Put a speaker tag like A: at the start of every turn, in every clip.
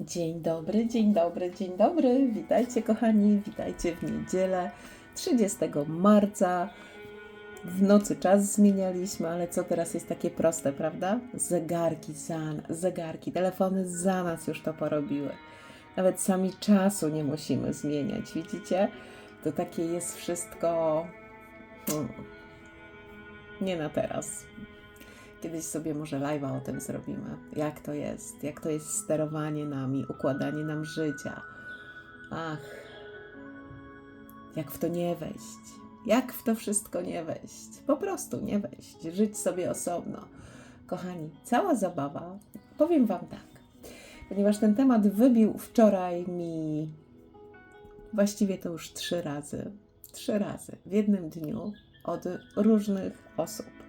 A: Dzień dobry, dzień dobry, dzień dobry. Witajcie kochani, witajcie w niedzielę 30 marca. W nocy czas zmienialiśmy, ale co teraz jest takie proste, prawda? Zegarki za zegarki, telefony za nas już to porobiły. Nawet sami czasu nie musimy zmieniać, widzicie? To takie jest wszystko hmm, nie na teraz. Kiedyś sobie może live'a o tym zrobimy. Jak to jest? Jak to jest sterowanie nami, układanie nam życia. Ach, jak w to nie wejść? Jak w to wszystko nie wejść? Po prostu nie wejść. Żyć sobie osobno. Kochani, cała zabawa, powiem Wam tak, ponieważ ten temat wybił wczoraj mi właściwie to już trzy razy. Trzy razy w jednym dniu od różnych osób.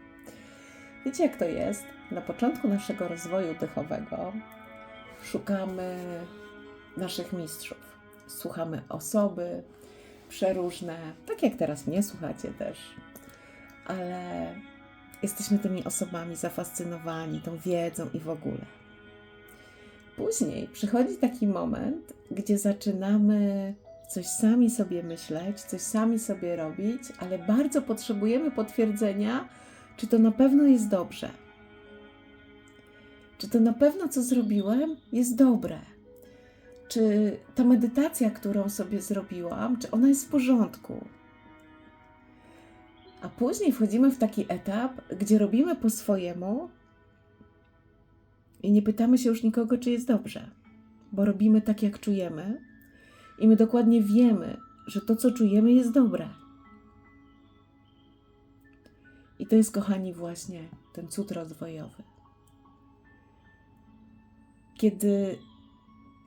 A: Wiecie, jak to jest? Na początku naszego rozwoju duchowego szukamy naszych mistrzów. Słuchamy osoby przeróżne, tak jak teraz mnie słuchacie też, ale jesteśmy tymi osobami zafascynowani tą wiedzą i w ogóle. Później przychodzi taki moment, gdzie zaczynamy coś sami sobie myśleć, coś sami sobie robić, ale bardzo potrzebujemy potwierdzenia, czy to na pewno jest dobrze? Czy to na pewno, co zrobiłem, jest dobre? Czy ta medytacja, którą sobie zrobiłam, czy ona jest w porządku? A później wchodzimy w taki etap, gdzie robimy po swojemu i nie pytamy się już nikogo, czy jest dobrze, bo robimy tak, jak czujemy i my dokładnie wiemy, że to, co czujemy, jest dobre. I to jest, kochani, właśnie ten cud rozwojowy. Kiedy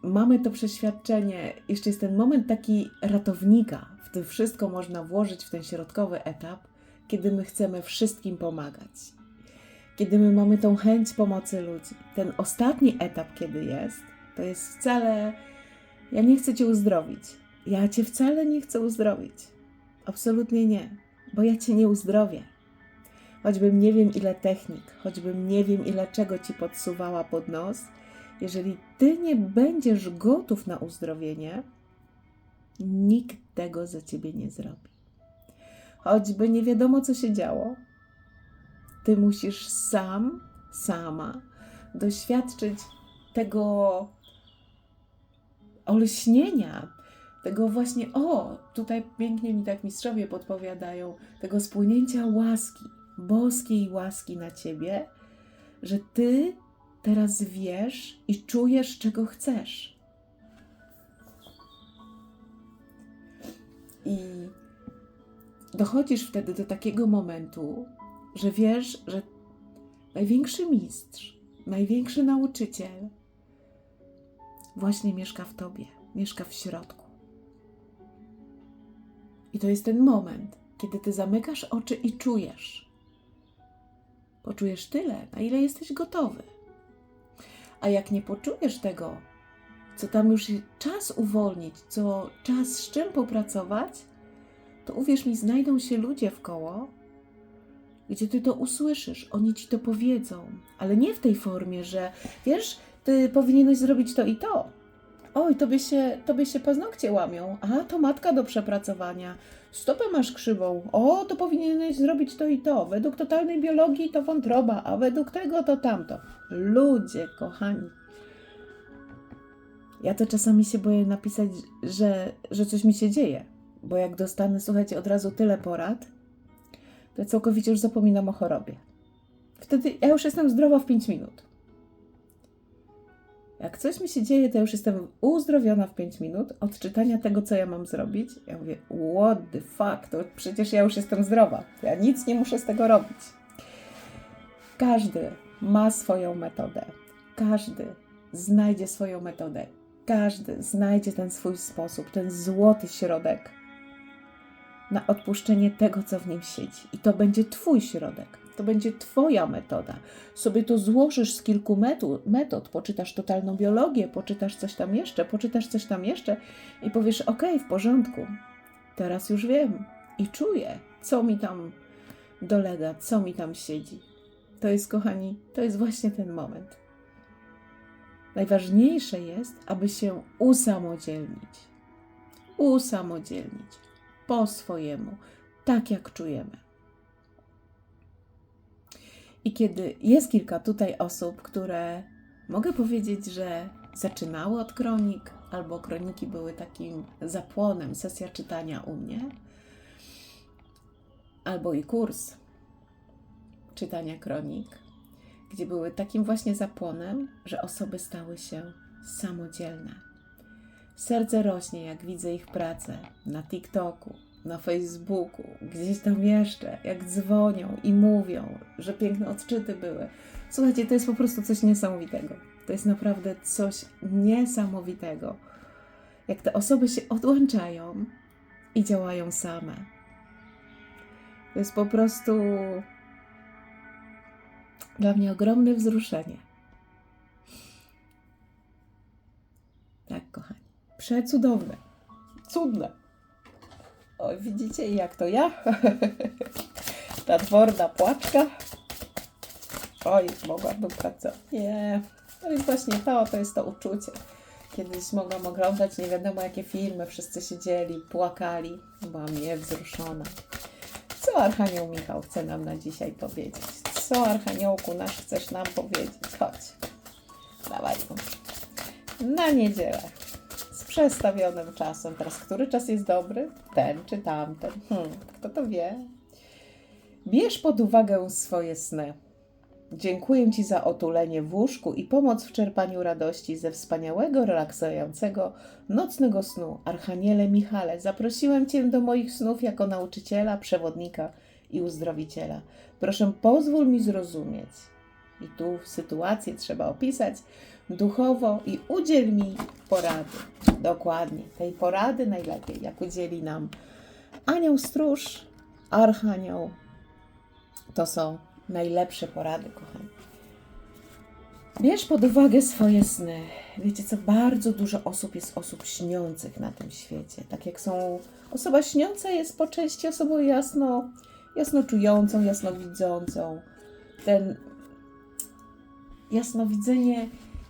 A: mamy to przeświadczenie, jeszcze jest ten moment taki ratownika, w tym wszystko można włożyć w ten środkowy etap, kiedy my chcemy wszystkim pomagać. Kiedy my mamy tą chęć pomocy ludzi. Ten ostatni etap, kiedy jest, to jest wcale. Ja nie chcę cię uzdrowić. Ja cię wcale nie chcę uzdrowić. Absolutnie nie, bo ja cię nie uzdrowię choćbym nie wiem ile technik, choćbym nie wiem ile czego ci podsuwała pod nos, jeżeli ty nie będziesz gotów na uzdrowienie, nikt tego za ciebie nie zrobi. Choćby nie wiadomo, co się działo, ty musisz sam, sama doświadczyć tego olśnienia, tego właśnie, o, tutaj pięknie mi tak mistrzowie podpowiadają, tego spłynięcia łaski, boskiej łaski na ciebie, że ty teraz wiesz i czujesz, czego chcesz. I dochodzisz wtedy do takiego momentu, że wiesz, że największy mistrz, największy nauczyciel właśnie mieszka w tobie, mieszka w środku. I to jest ten moment, kiedy ty zamykasz oczy i czujesz, Poczujesz tyle, na ile jesteś gotowy. A jak nie poczujesz tego, co tam już czas uwolnić, co czas z czym popracować, to uwierz mi, znajdą się ludzie w koło, gdzie ty to usłyszysz, oni ci to powiedzą, ale nie w tej formie, że wiesz, ty powinieneś zrobić to i to oj, tobie się, tobie się paznokcie łamią, a to matka do przepracowania, stopę masz krzywą, o, to powinieneś zrobić to i to, według totalnej biologii to wątroba, a według tego to tamto. Ludzie, kochani. Ja to czasami się boję napisać, że, że coś mi się dzieje, bo jak dostanę, słuchajcie, od razu tyle porad, to całkowicie już zapominam o chorobie. Wtedy ja już jestem zdrowa w 5 minut. Jak coś mi się dzieje, to już jestem uzdrowiona w 5 minut od czytania tego, co ja mam zrobić. Ja mówię, what the fuck, to przecież ja już jestem zdrowa. Ja nic nie muszę z tego robić. Każdy ma swoją metodę. Każdy znajdzie swoją metodę. Każdy znajdzie ten swój sposób, ten złoty środek na odpuszczenie tego, co w nim siedzi. I to będzie Twój środek. To będzie Twoja metoda. Sobie to złożysz z kilku metod, poczytasz totalną biologię, poczytasz coś tam jeszcze, poczytasz coś tam jeszcze i powiesz: OK, w porządku, teraz już wiem i czuję, co mi tam dolega, co mi tam siedzi. To jest, kochani, to jest właśnie ten moment. Najważniejsze jest, aby się usamodzielnić. Usamodzielnić po swojemu, tak jak czujemy. I kiedy jest kilka tutaj osób, które mogę powiedzieć, że zaczynały od kronik, albo kroniki były takim zapłonem, sesja czytania u mnie, albo i kurs czytania kronik, gdzie były takim właśnie zapłonem, że osoby stały się samodzielne. Serce rośnie, jak widzę ich pracę na TikToku, na Facebooku, gdzieś tam jeszcze, jak dzwonią i mówią, że piękne odczyty były. Słuchajcie, to jest po prostu coś niesamowitego. To jest naprawdę coś niesamowitego. Jak te osoby się odłączają i działają same. To jest po prostu dla mnie ogromne wzruszenie. Tak, kochani. Przecudowne. Cudne. Oj, widzicie jak to ja? Ta twarda płaczka. Oj, mogłabym pracować. Nie. No i właśnie to, to jest to uczucie. Kiedyś mogłam oglądać nie wiadomo jakie filmy, wszyscy siedzieli, płakali. Byłam niewzruszona. Co Archanioł Michał chce nam na dzisiaj powiedzieć? Co Archaniołku nasz chcesz nam powiedzieć? Chodź. Dawaj. Na niedzielę. Przestawionym czasem. Teraz który czas jest dobry? Ten czy tamten? Hmm, kto to wie? Bierz pod uwagę swoje sny. Dziękuję Ci za otulenie w łóżku i pomoc w czerpaniu radości ze wspaniałego, relaksującego nocnego snu. Archaniele Michale, zaprosiłem Cię do moich snów jako nauczyciela, przewodnika i uzdrowiciela. Proszę, pozwól mi zrozumieć. I tu sytuację trzeba opisać duchowo i udziel mi porady. Dokładnie, tej porady najlepiej, jak udzieli nam anioł stróż, archanioł. To są najlepsze porady, kochani. Bierz pod uwagę swoje sny. Wiecie co, bardzo dużo osób jest osób śniących na tym świecie. Tak jak są, osoba śniąca jest po części osobą jasno, jasno czującą, jasnowidzącą. Ten jasnowidzenie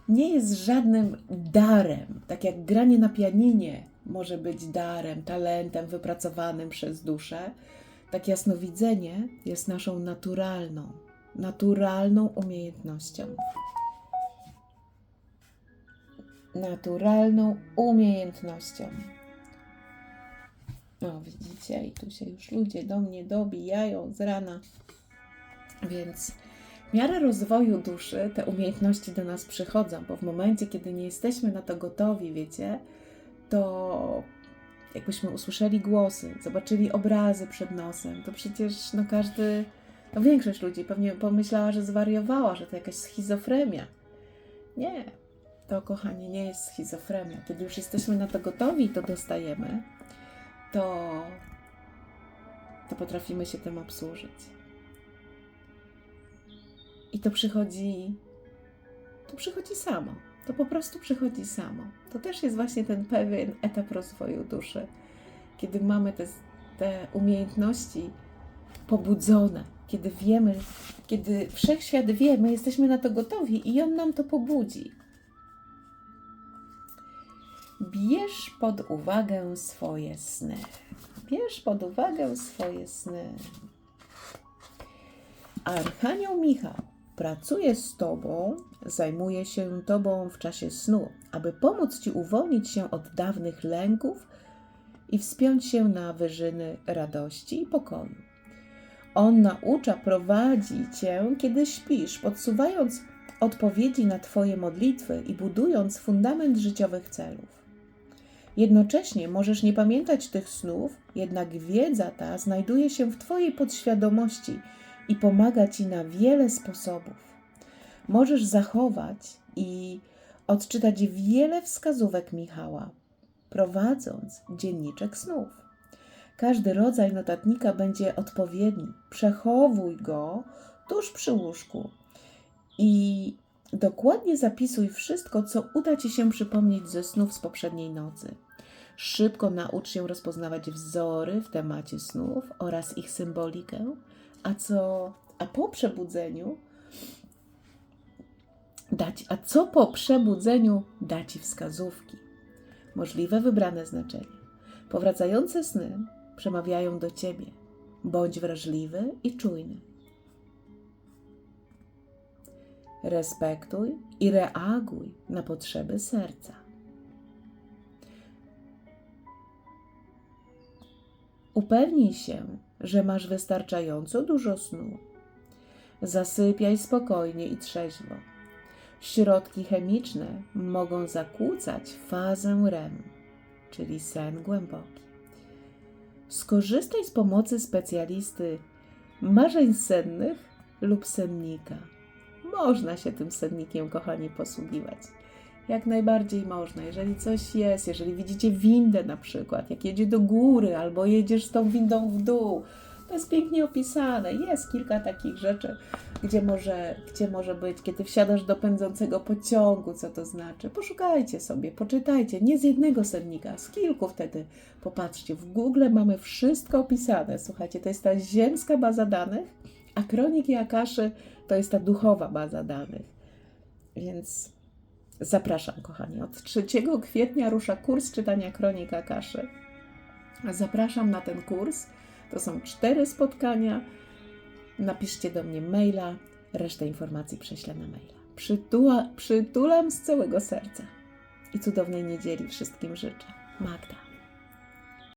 A: nie jest żadnym darem. Tak jak granie na pianinie może być darem, talentem wypracowanym przez duszę, tak jasnowidzenie jest naszą naturalną, naturalną umiejętnością. Naturalną umiejętnością. No, widzicie, i tu się już ludzie do mnie dobijają z rana. Więc w miarę rozwoju duszy te umiejętności do nas przychodzą, bo w momencie, kiedy nie jesteśmy na to gotowi, wiecie, to jakbyśmy usłyszeli głosy, zobaczyli obrazy przed nosem, to przecież no każdy, no większość ludzi pewnie pomyślała, że zwariowała, że to jakaś schizofrenia. Nie, to kochanie nie jest schizofrenia. Kiedy już jesteśmy na to gotowi i to dostajemy, to, to potrafimy się tym obsłużyć. I to przychodzi, to przychodzi samo. To po prostu przychodzi samo. To też jest właśnie ten pewien etap rozwoju duszy, kiedy mamy te, te umiejętności pobudzone, kiedy wiemy, kiedy wszechświat wie, my jesteśmy na to gotowi i on nam to pobudzi. Bierz pod uwagę swoje sny. Bierz pod uwagę swoje sny. Archanioł Michał pracuje z Tobą, zajmuje się Tobą w czasie snu, aby pomóc Ci uwolnić się od dawnych lęków i wspiąć się na wyżyny radości i pokoju. On naucza, prowadzi Cię, kiedy śpisz, podsuwając odpowiedzi na Twoje modlitwy i budując fundament życiowych celów. Jednocześnie możesz nie pamiętać tych snów, jednak wiedza ta znajduje się w Twojej podświadomości i pomaga Ci na wiele sposobów. Możesz zachować i odczytać wiele wskazówek Michała, prowadząc dzienniczek snów. Każdy rodzaj notatnika będzie odpowiedni. Przechowuj go tuż przy łóżku i dokładnie zapisuj wszystko, co uda Ci się przypomnieć ze snów z poprzedniej nocy. Szybko naucz się rozpoznawać wzory w temacie snów oraz ich symbolikę, a co a po przebudzeniu dać, a co po przebudzeniu da ci wskazówki, możliwe wybrane znaczenia. Powracające sny przemawiają do ciebie. Bądź wrażliwy i czujny. Respektuj i reaguj na potrzeby serca. Upewnij się, że masz wystarczająco dużo snu. Zasypiaj spokojnie i trzeźwo. Środki chemiczne mogą zakłócać fazę REM, czyli sen głęboki. Skorzystaj z pomocy specjalisty marzeń sennych lub sennika. Można się tym sennikiem, kochani, posługiwać. Jak najbardziej można. Jeżeli coś jest, jeżeli widzicie windę na przykład, jak jedzie do góry albo jedziesz z tą windą w dół, to jest pięknie opisane. Jest kilka takich rzeczy, gdzie może, gdzie może być, kiedy wsiadasz do pędzącego pociągu, co to znaczy. Poszukajcie sobie, poczytajcie. Nie z jednego sennika, z kilku wtedy. Popatrzcie, w Google mamy wszystko opisane. Słuchajcie, to jest ta ziemska baza danych, a kroniki Akaszy to jest ta duchowa baza danych. Więc zapraszam, kochani. Od 3 kwietnia rusza kurs czytania kronik Akaszy. Zapraszam na ten kurs. To są cztery spotkania. Napiszcie do mnie maila. Resztę informacji prześlę na maila. Przytula, przytulam z całego serca. I cudownej niedzieli wszystkim życzę. Magda.